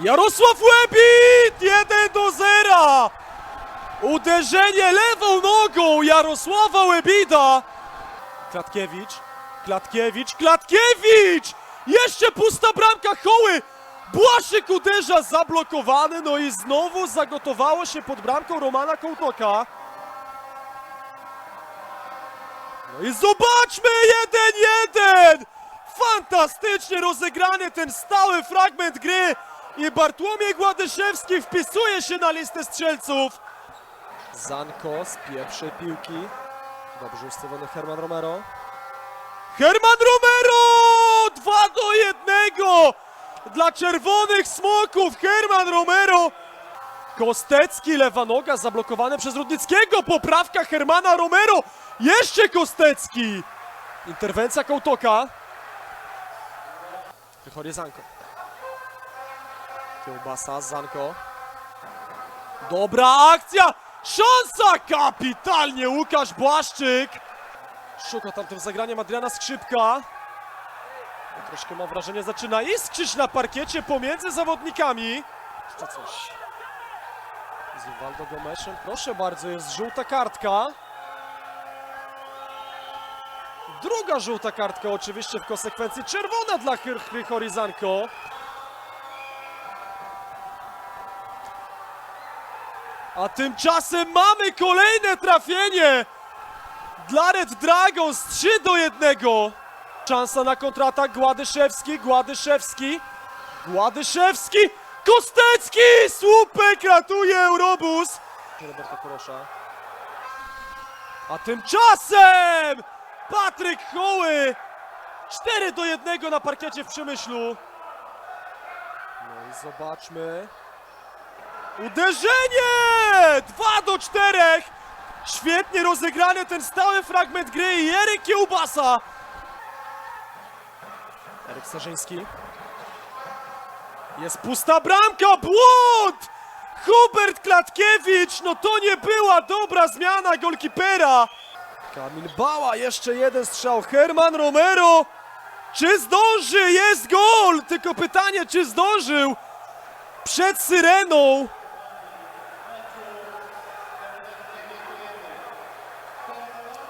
Jarosław Łebit! 1 do 0! Uderzenie lewą nogą Jarosława Łebida! Klatkiewicz, Klatkiewicz, Klatkiewicz! Jeszcze pusta bramka Hoły! Błaszczyk uderza zablokowany, no i znowu zagotowało się pod bramką Romana Kołtoka. No i zobaczmy 1-1! Fantastycznie rozegrany ten stały fragment gry i Bartłomiej Gładyszewski wpisuje się na listę strzelców. Zanko z pierwszej piłki. Dobrze ustawiony Herman Romero. Herman Romero! 2 do 1 dla czerwonych smoków. Herman Romero. Kostecki, lewa noga zablokowane przez Rudnickiego. Poprawka Hermana Romero. Jeszcze Kostecki. Interwencja Kołtoka. Wychodzi Zanko. Kiełbasa, Zanko. Dobra akcja! Szansa! Kapitalnie Łukasz Błaszczyk. Szuka tam tym zagraniem Adriana Skrzypka. Troszkę mam wrażenie, zaczyna iskrzyć na parkiecie pomiędzy zawodnikami. Jeszcze coś. Z Uwaldo Gomeszem. Proszę bardzo, jest żółta kartka. Druga żółta kartka oczywiście w konsekwencji czerwona dla Hyr- A tymczasem mamy kolejne trafienie dla Red Dragons 3 do 1. Szansa na kontratak Gładyszewski, Gładyszewski, Gładyszewski, Kostecki! Słupek ratuje Eurobus! Roberta Korosza. A tymczasem Patryk Hoły 4 do 1 na parkiecie w Przemyślu. No i zobaczmy. Uderzenie! 2 do 4! Świetnie rozegrany ten stały fragment gry i Eryk Kiełbasa. Eryk Starzyński. Jest pusta bramka, błąd! Hubert Klatkiewicz, no to nie była dobra zmiana golkipera. Kamil Bała, jeszcze jeden strzał. Herman Romero. Czy zdąży? Jest gol! Tylko pytanie, czy zdążył? Przed syreną.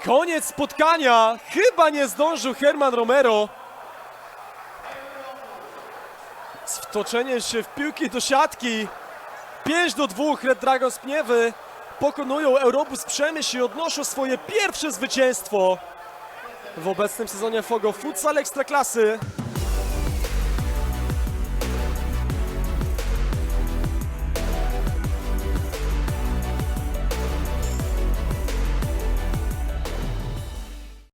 Koniec spotkania. Chyba nie zdążył Herman Romero. Wtoczenie się w piłki do siatki. 5 do 2 Red Dragons Pniewy pokonują Eurobus Przemyśl i odnoszą swoje pierwsze zwycięstwo w obecnym sezonie Fogo Futsal Ekstraklasy.